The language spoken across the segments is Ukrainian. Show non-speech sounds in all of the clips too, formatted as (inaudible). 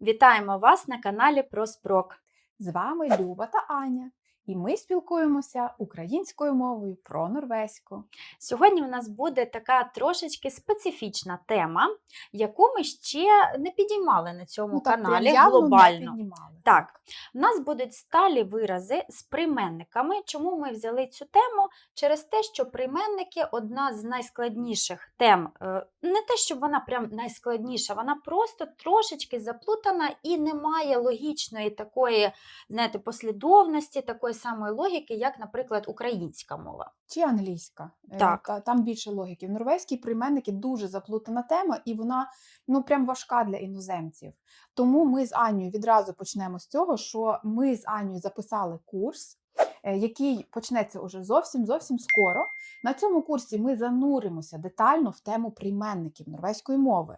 Вітаємо вас на каналі Про Спрок. З вами Люба та Аня, і ми спілкуємося українською мовою про норвезьку. Сьогодні у нас буде така трошечки специфічна тема, яку ми ще не підіймали на цьому Ну, так, каналі явно не глобально. Так, у нас будуть сталі вирази з прийменниками. Чому ми взяли цю тему? Через те, що прийменники одна з найскладніших тем. Е, Не те, щоб вона прям найскладніша, вона просто трошечки заплутана і не має логічної такої, знаєте, послідовності, такої самої логіки, як, наприклад, українська мова. Чи англійська. Е, Так. Там більше логіки. В норвезькій прийменники дуже заплутана тема, і вона ну прям важка для іноземців. Тому ми з Анею відразу почнемо з цього, що ми з Анею записали курс, е, який почнеться уже зовсім зовсім скоро. На цьому курсі ми зануримося детально в тему прийменників норвезької мови.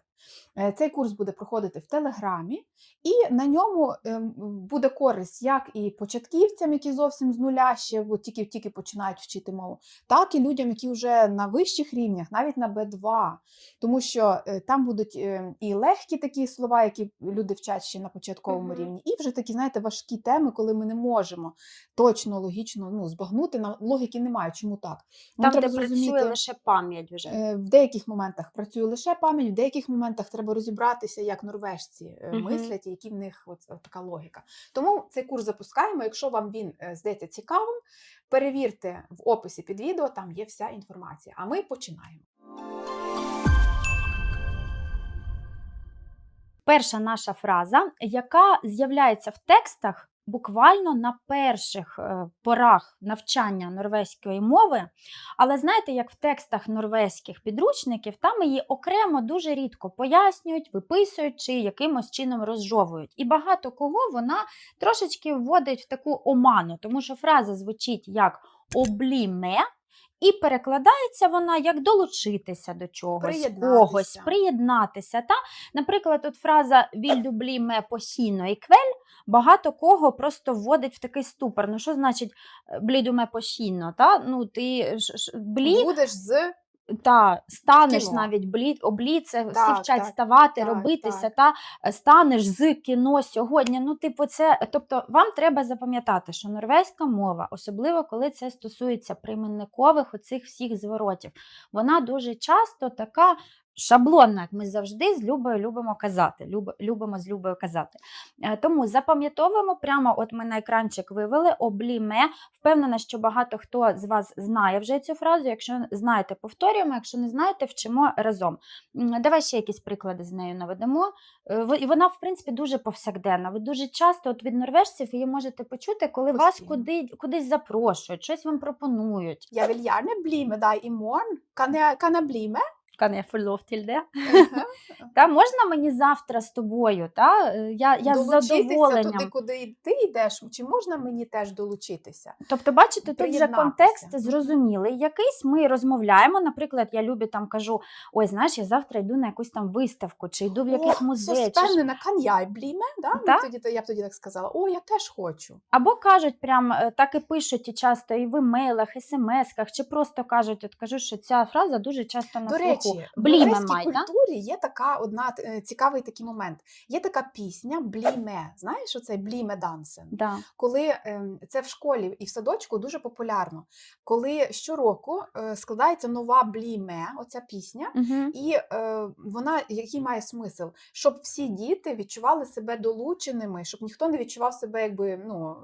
Е, Цей курс буде проходити в Телеграмі, і на ньому ем, буде користь як і початківцям, які зовсім з нуля ще тільки тільки починають вчити мову, так і людям, які вже на вищих рівнях, навіть на Б2, тому що е, там будуть е, і легкі такі слова, які люди вчать ще на початковому Мгм. рівні, і вже такі, знаєте, важкі теми, коли ми не можемо точно логічно ну, збагнути. На логіки немає. Чому так? Нам Там, де треба працює зрозуміти- лише пам'ять вже. Е, В деяких моментах працює лише пам'ять, в деяких моментах треба розібратися, як норвежці е, Мгм. мислять, і які в них от, от така логіка. Тому цей курс запускаємо. Якщо вам він е, здається цікавим, перевірте в описі під відео, там є вся інформація. А ми починаємо. Перша наша фраза, яка з'являється в текстах буквально на перших е, порах навчання норвезької мови. Але знаєте, як в текстах норвезьких підручників, там її окремо дуже рідко пояснюють, виписують чи якимось чином розжовують. І багато кого вона трошечки вводить в таку оману, тому що фраза звучить як обліме. І перекладається вона як долучитися до чогось, Приєднатися. когось, приєднатися. Та? Наприклад, от фраза «Віль ме посіно і квель багато кого просто вводить в такий ступор. Ну, що значить е, блідуме посіно? Та? Ну, ти ж- ж- блі, Будеш з та, станеш кіно. навіть блід, облі, це всі вчать так, ставати, так, робитися, так. та е, станеш з кіно сьогодні. Ну, типу, це, тобто, вам треба запам'ятати, що норвезька мова, особливо коли це стосується прийменникових оцих всіх зворотів, вона дуже часто така. Шаблонна, як ми завжди з Любою любимо казати. Люб, любимо з Любою казати. Е, Тому запам'ятовуємо прямо, от ми на екранчик вивели обліме. Впевнена, що багато хто з вас знає вже цю фразу. Якщо знаєте, повторюємо, якщо не знаєте, вчимо разом. Давай ще якісь приклади з нею наведемо. Е, І вона, в принципі, дуже повсякденна. Ви дуже часто от від норвежців її можете почути, коли вас куди, кудись запрошують, щось вам пропонують. Я gjerne bli med deg i morgen. Kan jeg få lov til det? Та можна мені завтра з тобою? Та? Е, Я, я з задоволенням. туди, куди ти йдеш. Чи можна мені теж долучитися? Тобто, бачите, тут вже контекст зрозумілий. Якийсь ми розмовляємо. Наприклад, я любі там кажу: ой, знаєш, я завтра йду на якусь там виставку, чи йду в якийсь музей. Чи... kan jeg bli? Да? Ну, Тоді, то я б тоді так сказала, о, я теж хочу. Або кажуть, прям е, так і пишуть і часто і в емейлах, і смс-ках, чи просто кажуть, от кажу, що ця фраза дуже часто на слуху. В Бліме май, культурі є така одна е, цікавий такий момент. Є така пісня Бліме. Знаєш, оцей Бліме Дансен? Да. Коли ем, це в школі і в садочку дуже популярно. Коли щороку е, складається нова Бліме, оця пісня. Угу. І е, вона який має смисл, щоб всі діти відчували себе долученими, щоб ніхто не відчував себе якби ну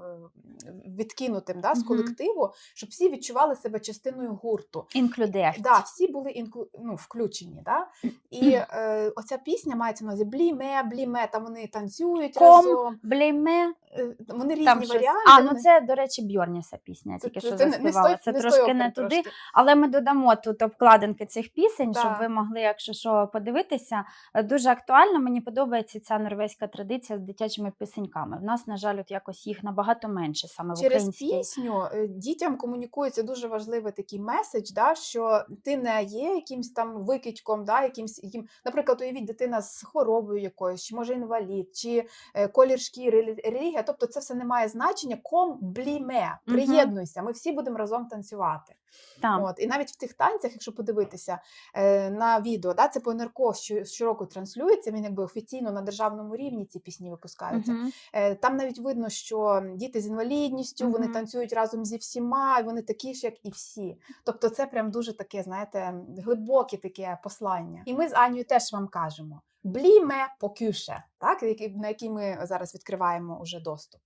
відкинутим да, з колективу, щоб всі відчували себе частиною гурту. Інклюдерт. Да, всі були інклю... ну, включені. Да? І е, оця пісня мається на увазі бліме, бліме, там вони танцюють Ком, разом. Блейме, Е, Вони різні там щось. варіанти. А, ну це, до речі, Бьорніса пісня, тільки це, що це заспівала. Це не трошки не туди. трошки. Але ми додамо тут обкладинки цих пісень, щоб ви могли, якщо що, подивитися. Е, Дуже актуально. Мені подобається ця норвезька традиція з дитячими пісеньками. В нас, на жаль, от якось їх набагато менше саме в Через пісню е, дітям комунікується дуже важливий такий меседж, да, що ти не є якимсь там викидьком, да, якимсь, яким, наприклад, уявіть дитина з хворобою якоюсь, чи може інвалід, чи е, колір шкіри, релігія. Тобто це все не має значення. Ком бліме, приєднуйся. Ми всі будемо разом танцювати. Там. От, і навіть в тих танцях, якщо подивитися е, на відео, да, це по НРК що, щороку транслюється, він якби офіційно на державному рівні ці пісні випускаються. Мгм. Е, Там навіть видно, що діти з інвалідністю, вони танцюють разом зі всіма, і вони такі ж, як і всі. Тобто, це прям дуже таке, знаєте, глибоке таке послання. І ми з Анією теж вам кажемо: бліме покюше, так, на який ми зараз відкриваємо уже доступ.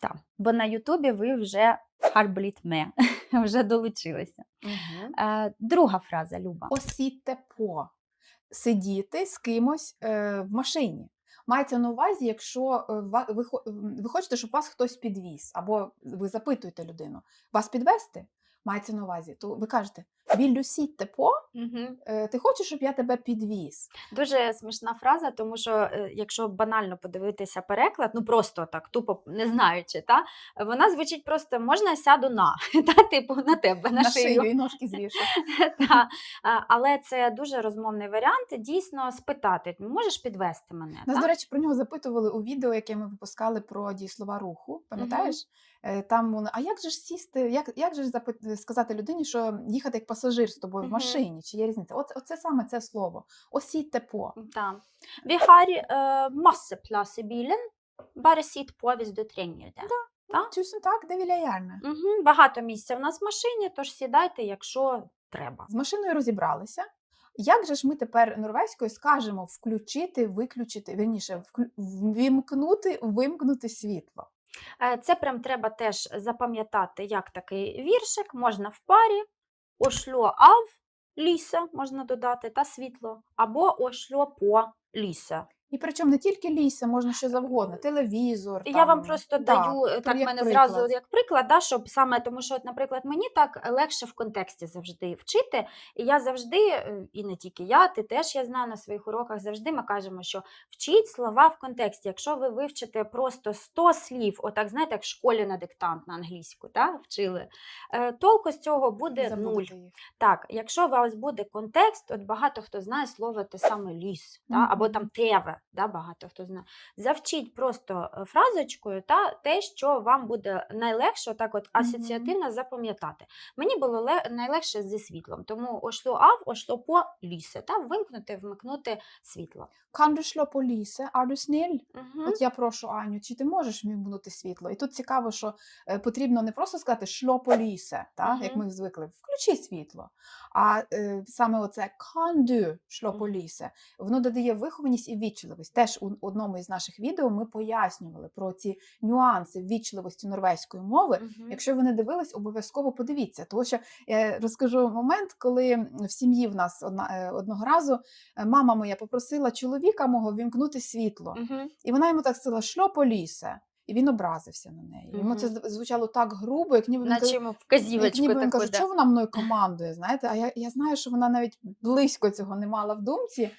Так. Бо на Ютубі ви вже харблітме, (laughs) вже долучилися. Угу. друга фраза, Люба. Осіте по сидіти з кимось е, в машині. Мається на увазі, якщо е, ви, ви хочете, щоб вас хтось підвіз, або ви запитуєте людину, вас підвести? Мається на увазі, то ви кажете «Віллю сітте по, Угу. Е, ти хочеш, щоб я тебе підвіз? Дуже смішна фраза, тому що е, якщо банально подивитися переклад, ну просто так, тупо не знаючи, та вона звучить просто можна сяду на, (laughs) та типу на тебе на, На шию. шию і ножки (laughs) звішу. Та, але це дуже розмовний варіант. Дійсно спитати, можеш підвести мене? Нас, та? до речі, про нього запитували у відео, яке ми випускали про дієслова руху. Пам'ятаєш? Е, Там вони, а як же ж сісти, як, як же ж запит- сказати людині, що їхати як пасажир з тобою в машині? Чи є різниця? Оце, оце саме це слово. Осідьте по. Та. Vi har eh, masse plass i bilen. Bare sitt på hvis du trenger det. Так. Так, де віляярне. Угу. Багато місця в нас в машині, тож сідайте, якщо треба. З машиною розібралися. Як же ж ми тепер норвезькою скажемо включити, виключити, вірніше, вклю- вімкнути, вимкнути світло? Е, Це прям треба теж запам'ятати, як такий віршик, можна в парі, ошльо ав ліса, можна додати, та світло, або ошльо по ліса. І причому не тільки ліса, можна що завгодно, телевізор. Я там, вам просто да, даю е, так мене приклад. зразу як приклад, да, щоб саме тому, що, от, наприклад, мені так легше в контексті завжди вчити. І я завжди, е, і не тільки я, ти теж я знаю на своїх уроках, завжди ми кажемо, що вчіть слова в контексті. Якщо ви вивчите просто 100 слів, отак знаєте, як в школі на диктант на англійську, та, вчили, е, толку з цього буде нуль. Їх. Так, якщо у вас буде контекст, от багато хто знає слово те саме ліс, та, або там теве, да, багато хто знає. Завчіть просто е, фразочкою та те, що вам буде найлегше, так от асоціативно запам'ятати. Мені було ле- найлегше зі світлом, тому ошло ав, ошло по лісе, та вимкнути, вмикнути світло. Er du snill? Угу. От я прошу Аню, чи ти можеш вімкнути світло? І тут цікаво, що е, потрібно не просто сказати шло по лісе, та, як ми звикли, включи світло. А е, саме оце can шло по лісе, воно додає вихованість і вічливість. Теж у одному із наших відео ми пояснювали про ці нюанси вічливості норвезької мови. Якщо ви не дивились, обов'язково подивіться. Тому що я розкажу момент, коли в сім'ї в нас одна, е, одного разу е, мама моя попросила чоловіка мого вімкнути світло. Угу. І вона йому так сказала, шло по лісе. І він образився на неї. Йому це Мгм. зв- звучало так грубо, як ніби він Наче каже- як ніби він каже, що вона мною командує, знаєте? А я, я знаю, що вона навіть близько цього не мала в думці.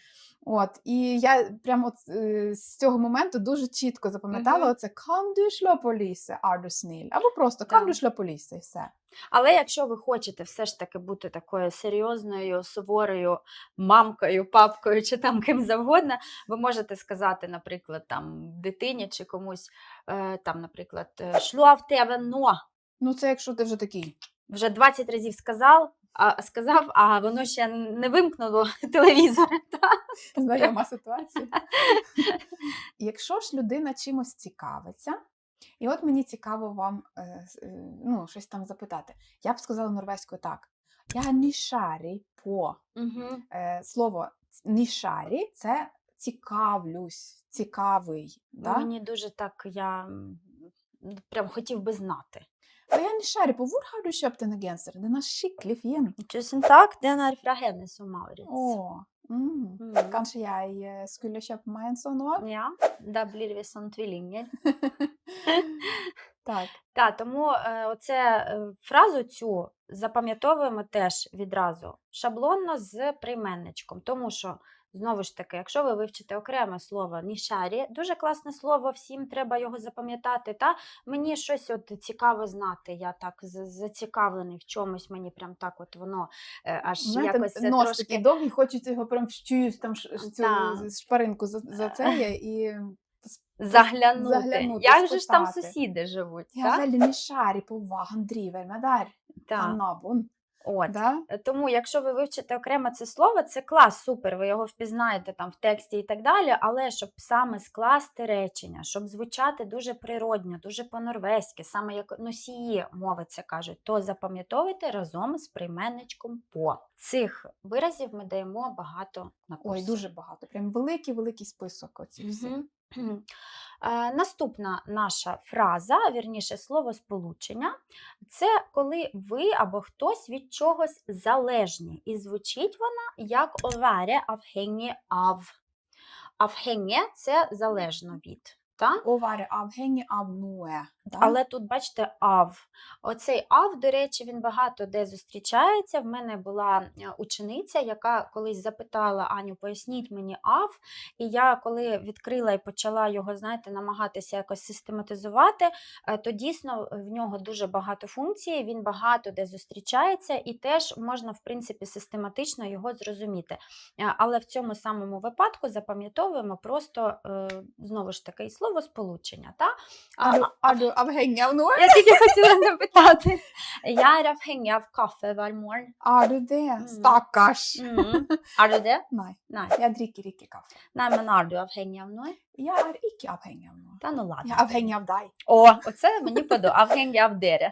От, і я прямо от, е, з цього моменту дуже чітко запам'ятала Мгм. оце «Kan du snill?» або просто Да. «Kan du slå і все. Але якщо ви хочете все ж таки бути такою серйозною, суворою мамкою, папкою чи там ким завгодно, ви можете сказати, наприклад, там дитині чи комусь, е, там, наприклад, шло в тебе но. Ну, це якщо ти вже такий. Вже 20 разів сказав, а, сказав, а воно ще не вимкнуло (laughs) телевізор. Та? Знайома ситуація. Якщо ж людина чимось цікавиться, і от мені цікаво вам е, е, ну, щось там запитати. Я б сказала норвезькою так. Я нішарі по Угу. слово нішарі це цікавлюсь, цікавий. Да? Мені дуже так, я прям хотів би знати. Og jeg er nysgjerrig på hvor har du kjøpt denne genseren? Den er skikkelig fin. Tusen takk, den er fra Hennes og Maurits. Åh, mm. Mm. Kanskje jeg eh, skulle kjøpe meg en sånn òg? Ja, da blir vi som tvillinger. так. Так, тому е, оце е, фразу цю запам'ятовуємо теж відразу шаблонно з прийменничком, тому що. Знову ж таки, якщо ви вивчите окреме слово нішарі, дуже класне слово, всім треба його запам'ятати. Та мені щось от цікаво знати. Я так зацікавлений в чомусь, мені прям так от воно е, аж Знаєте, якось е, нос трошки такий довгий, хочуть його прям в чиюсь там ш- цю Та. шпаринку за, за це є і заглянути. заглянути, Як же ж там сусіди живуть? Я так? veldig nysgjerrig på hva han driver med От. Да? Е, Тому, якщо ви вивчите окремо це слово, це клас, супер, ви його впізнаєте там в тексті і так далі. Але щоб саме скласти речення, щоб звучати дуже природньо, дуже по-норвезьки, саме як носії мови це кажуть, то запам'ятовуйте разом з прийменничком по. Цих виразів ми даємо багато на курсі. Ой, дуже багато. Прям великий великий список оцих всіх. Мгм. Е, Наступна наша фраза, вірніше словосполучення, це коли ви або хтось від чогось залежні. І звучить вона як оваре авгені ав. Авгені – це залежно від. Оваре авгені авнуе. Да? Але тут, бачите, ав. Оцей ав, до речі, він багато де зустрічається. В мене була е, учениця, яка колись запитала Аню, поясніть мені ав. І я, коли відкрила і почала його, знаєте, намагатися якось систематизувати, е, то дійсно в нього дуже багато функцій, він багато де зустрічається, і теж можна, в принципі, систематично його зрозуміти. Е, Але в цьому самому випадку запам'ятовуємо просто знову ж таки словосполучення. Та? А- avhengig av noe? Jeg skulle faktisk si poteter. Jeg er avhengig av kaffe hver morgen. Er du det? Mm. Stakkars. Mm. Er du det? (laughs) Nei. Nei. Jeg drikker ikke kaffe. Nei, Men er du avhengig av noe? Jeg er ikke avhengig av noe. Та ну ладно. Jeg er avhengig av deg. О, оце мені подобається. Avhengig av dere.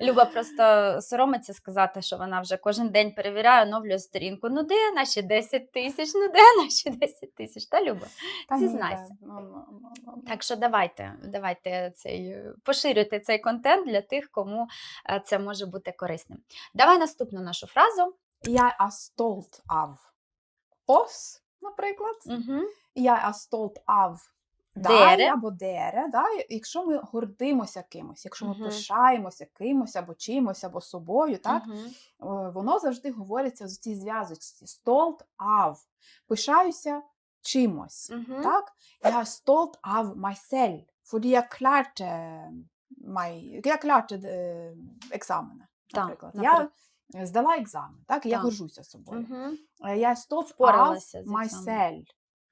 Люба просто соромиться сказати, що вона вже кожен день перевіряє, оновлює сторінку. Ну де наші 10 тисяч? Ну де наші 10 тисяч? Та Люба. Зізнайся. ну, ну, ну. Так що давайте, давайте цей, поширюйте цей контент для тих, кому е, це може бути корисним. Давай наступну нашу фразу. Er stolt av oss, наприклад. Угу. Er stolt av Dere. або дере. Да? Якщо ми гордимося кимось, якщо ми Мгм. пишаємося кимось або чимось, або собою, так? Угу. е, воно завжди говориться в цій зв'язочці. Stolt av. Пишаюся чимось. Угу. Так? Jeg er stolt av meg selv, fordi jeg klarte, meg, jeg klarte е, екзамени, Так, наприклад. наприклад. Я здала екзамен, так? я Так. горжуся собою. Угу. Е, Я av Впоралася з myself. екзаменом.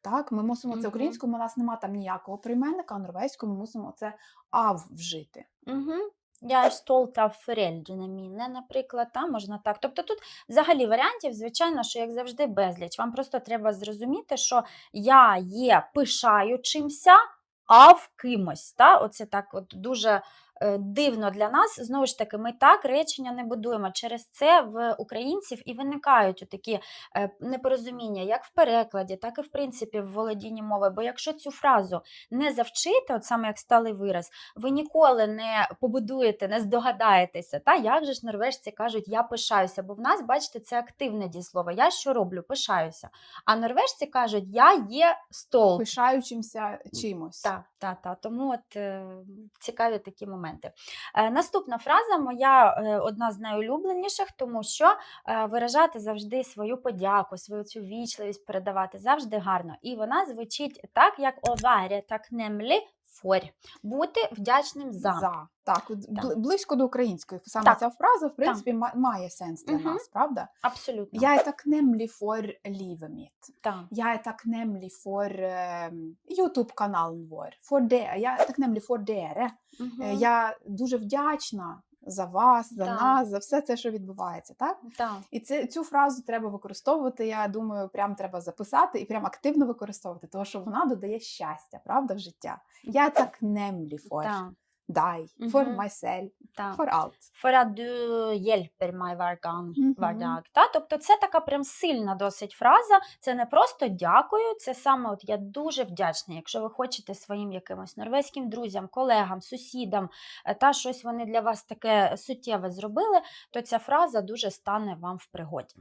Так, ми мусимо це Мгм. українською, у нас немає там ніякого прийменника, а норвезькою ми мусимо це ав вжити. Угу. Я av foreldrene mine, наприклад, та, можна так. Тобто тут взагалі варіантів, звичайно, що як завжди безліч. Вам просто треба зрозуміти, що я є пишаю чимся, а в кимось. Та? Оце так от дуже дивно для нас. Знову ж таки, ми так речення не будуємо. Через це в українців і виникають такі е, непорозуміння, як в перекладі, так і в принципі в володінні мови. Бо якщо цю фразу не завчити, от саме як сталий вираз, ви ніколи не побудуєте, не здогадаєтеся, та як же ж норвежці кажуть, я пишаюся, бо в нас, бачите, це активне дієслово. Я що роблю? Пишаюся. А норвежці кажуть, я є стол. Пишаючимся чимось. Так, так, так. Тому от е, цікаві такі моменти. Е, наступна фраза моя е, одна з найулюбленіших, тому що виражати завжди свою подяку, свою цю вічливість передавати завжди гарно. І вона звучить так, як оваря, так немлі фор. Бути вдячним за. За. Так, Так. близько до української. Саме Так. ця фраза, в принципі, так. має сенс для угу. нас, правда? Абсолютно. Я takknemlig for livet mitt. Так. Jeg er takknemlig for eh, YouTube канал. For takknemlig for dere. Мгм. Е, Я дуже вдячна за вас, за Так. нас, за все це, що відбувається. Так? Так. І це, цю фразу треба використовувати. Я думаю, прям треба записати і прям активно використовувати, тому що вона додає щастя, правда, в життя. Я так for Так. Deg, for Мгм. myself, Так. for alt. For at du hjelper meg hver gang, hver dag. Та? Тобто це така прям сильна досить фраза. Це не просто дякую, це саме от я дуже вдячна. Якщо ви хочете своїм якимось норвезьким друзям, колегам, сусідам е, та щось вони для вас таке суттєве зробили, то ця фраза дуже стане вам в пригоді.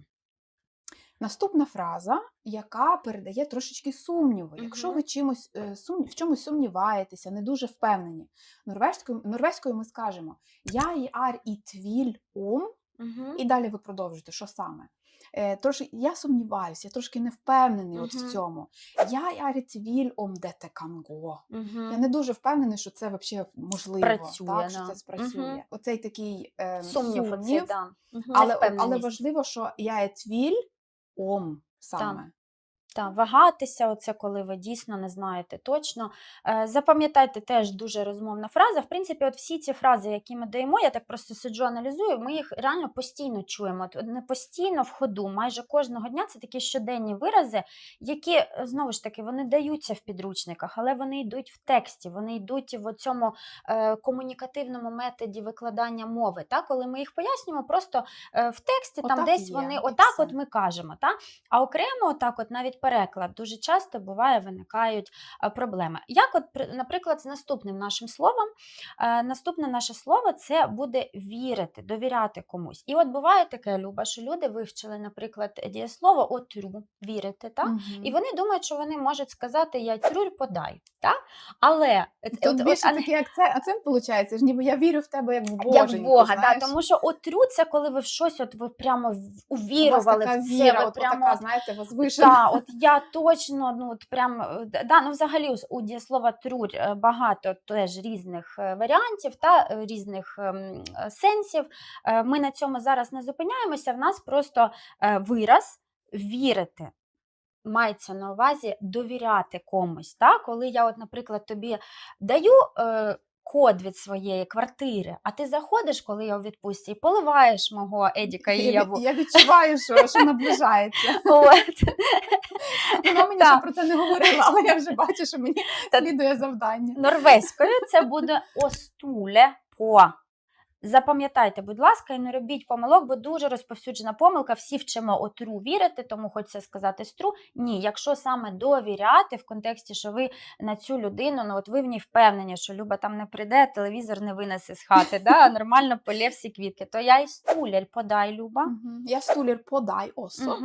Наступна фраза, яка передає трошечки сумніву. Якщо ви чимось е, сум, в чомусь сумніваєтеся, не дуже впевнені. Норвезькою, норвезькою ми скажемо Я ар і твіль Угу. і далі ви продовжуєте, що саме. Е, трошки, я сумніваюся, я трошки не впевнений от в цьому. Я ар і твіль ом де те канго. Я не дуже впевнений, що це взагалі можливо, Працює, так, що це спрацює. Мгм. Оцей такий е, Сумнів, оцей, сумнів, да. Мгм. але, але важливо, що я є твіль ом саме. Та, вагатися, оце коли ви дійсно не знаєте точно. Е, запам'ятайте теж дуже розмовна фраза. В принципі, от всі ці фрази, які ми даємо, я так просто сиджу, аналізую, ми їх реально постійно чуємо. От не постійно в ходу, майже кожного дня це такі щоденні вирази, які, знову ж таки, вони даються в підручниках, але вони йдуть в тексті, вони йдуть в цьому е, комунікативному методі викладання мови. Та? Коли ми їх пояснюємо, просто е, в тексті там Отак і десь є, вони отак все. от ми кажемо. Та? А окремо, отак, от навіть переклад дуже часто буває, виникають е, проблеми. Як, от, при- наприклад, з наступним нашим словом, Е, наступне наше слово це буде вірити, довіряти комусь. І от буває таке, Люба, що люди вивчили, наприклад, дієслово отрю, вірити, так? І вони думають, що вони можуть сказати я трюр подай. Так? Але Тут от- от, більше а- такий акцент, акцент виходить, ж ніби я вірю в тебе як в Бога. як в Бога, да, тому що отрю це коли ви в щось, от ви прямо увірували в це, віра, ви от, прямо така, знаєте, возвишена. Так, от я точно, ну от прям е, да, ну взагалі у дієслова трюр е, багато теж різних е, варіантів та різних ем, сенсів. Ми на цьому зараз не зупиняємося. В нас просто вираз вірити. Мається на увазі довіряти комусь. Та? Коли я, от, наприклад, тобі даю код від своєї квартири, а ти заходиш, коли я у відпустці, і поливаєш мого Едіка і Я, я відчуваю, що, що наближається. (laughs) От. Вона мені Так. ще про це не говорила, але я вже бачу, що мені Та- слідує завдання. Норвезькою це буде остуле по. Запам'ятайте, будь ласка, і не робіть помилок, бо дуже розповсюджена помилка. Всі вчимо отру вірити, тому хочеться сказати стру. Ні, якщо саме довіряти в контексті, що ви на цю людину, ну от ви в ній впевнені, що Люба там не прийде, телевізор не винесе з хати, да, а нормально полє всі квітки, то я і стуляр, подай, Люба. Я стулір подай осо.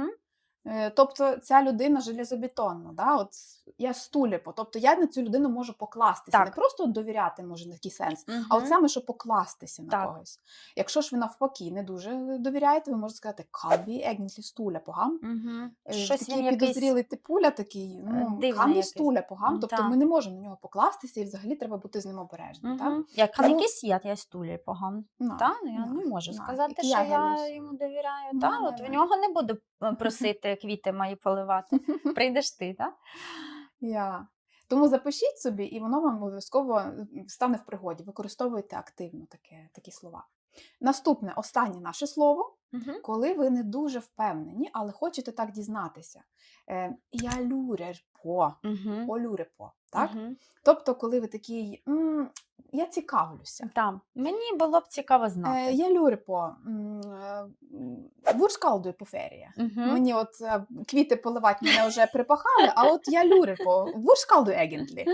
Е, Тобто ця людина железобетонна, да? От я стуліпо, тобто я на цю людину можу покластися. Так. Не просто довіряти може на такий сенс, а от саме, що покластися на Так. когось. Якщо ж ви навпаки не дуже довіряєте, ви можете сказати кабі егнітлі стуля погам. Е, Щось такий він якийсь підозрілий типуля такий, ну, камбі стуля погам, тобто так. ми не можемо на нього покластися і взагалі треба бути з ним обережним. Так? Як Тому- якийсь я, я стулі погано. На, Та, я не можу сказати, що я я йому довіряю. Та, не, от в нього не буду е, просити квіти мої поливати. (laughs) Прийдеш ти, так? Я. Тому запишіть собі, і воно вам обов'язково стане в пригоді. Використовуйте активно таке, такі слова. Наступне, останнє наше слово, коли ви не дуже впевнені, але хочете так дізнатися. Е, я люрер по, Угу. олюре по. Так? Угу. Тобто, коли ви такий, «М, я цікавлюся. Там. Мені було б цікаво Е, знати. я люрю по вурскалдую по ферія. Мгм. Мені от е, квіти поливати мене вже припахали, а от я люрю по вурскалдую егентлі.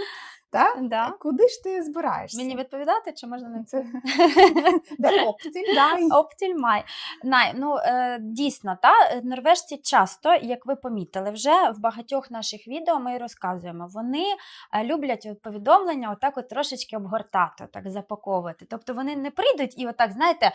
Так? Да. Куди ж ти збираєшся? Мені відповідати, чи можна не Це (laughs) оптіль, дай. Най, ну, е, дійсно, та, е, норвежці часто, як ви помітили, вже в багатьох наших відео ми розказуємо, вони е, люблять повідомлення отак от трошечки обгортати, так запаковувати. Тобто вони не прийдуть і отак, знаєте,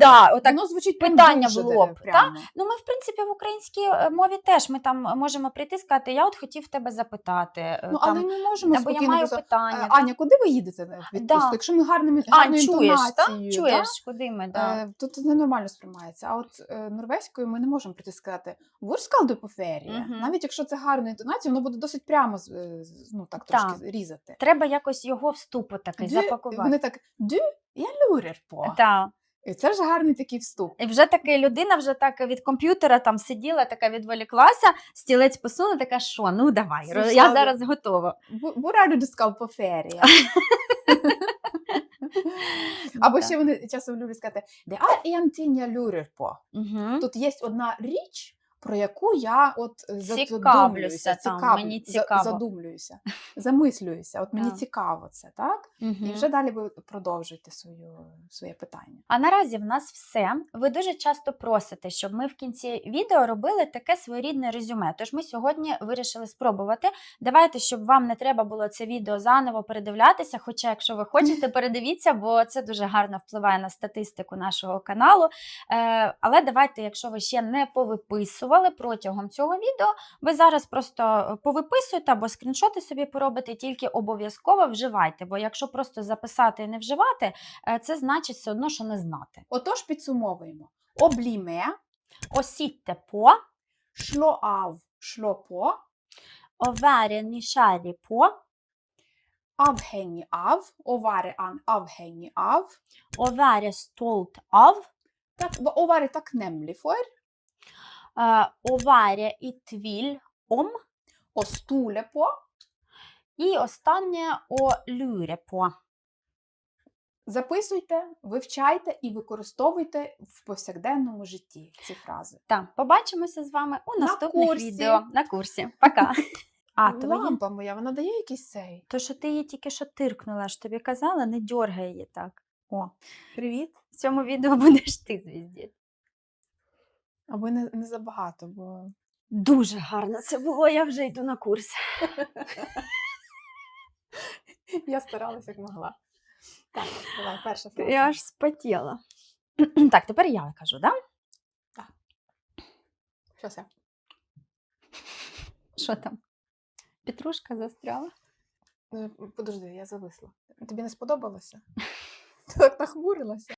да, отак, Воно звучить питання в лоб, прямо. ну ми, в принципі, в українській мові теж ми там можемо прийти і сказати, я от хотів тебе запитати. Ну, там, але ми можемо або я маю питання. «Е, Аня, куди ви їдете відпустку? Да. Якщо ми гарними гарною чуєш, та? чуєш, куди ми? да? Це ненормально сприймається. А от е, норвезькою ми не можемо прийти сказати вурскалдую по ферія. Навіть якщо це гарна інтонація, воно буде досить прямо е, ну, так трошки Так. різати. Треба якось його вступу такий Дю- запакувати. Вони так дю, я люрер по. Та. І це вже гарний такий вступ. І вже таки людина вже так від комп'ютера там сиділа, така відволіклася, стілець посунула, така, що, ну давай, ро- я зараз готова. Бураду дискал по ферія. (laughs) Або ще вони часом люблять сказати, де а. Угу. Тут є одна річ, про яку я от е, Цікавлюся там, цікав- мені цікаво. задумлююся, замислююся. От мені Так. цікаво це, так? І вже далі ви продовжуєте свою, своє питання. А наразі в нас все. Ви дуже часто просите, щоб ми в кінці відео робили таке своєрідне резюме. Тож ми сьогодні вирішили спробувати. Давайте, щоб вам не треба було це відео заново передивлятися. Хоча, якщо ви хочете, (laughs) передивіться, бо це дуже гарно впливає на статистику нашого каналу. Е, але давайте, якщо ви ще не повиписували протягом цього відео, ви зараз просто повиписуйте або скріншоти собі поробите, тільки обов'язково вживайте. Бо якщо просто записати і не вживати, е, це значить все одно, що не знати. Отож, підсумовуємо: обліме, Осітьте по, шло ав. Йшло по, være nysgjerrig på. avhengig av, å være an avhengig av, Å være stolt av. å være takknemlig for, Å være i tvil om. å stole på, І останнє på. Записуйте, вивчайте і використовуйте в повсякденному житті ці фрази. Так, побачимося з вами у На курсі. відео на курсі. Пока. (laughs) А, твої. Лампа моя, вона дає якийсь цей. То, що ти її тільки що тиркнула, я ж тобі казала, не дьоргай її так. О, Привіт. в цьому відео (laughs) будеш ти звізді. Або не, не забагато, бо Дуже гарно це було, я вже йду на курс. (laughs) я старалася як могла. Так, давай, перша фраза. Я аж спотіла. (clears throat) Так, тепер я кажу, да? Щось я. Що там? Петрушка застряла. Е, Подожди, я зависла. Тобі не сподобалося? (laughs) Ти так нахмурилася.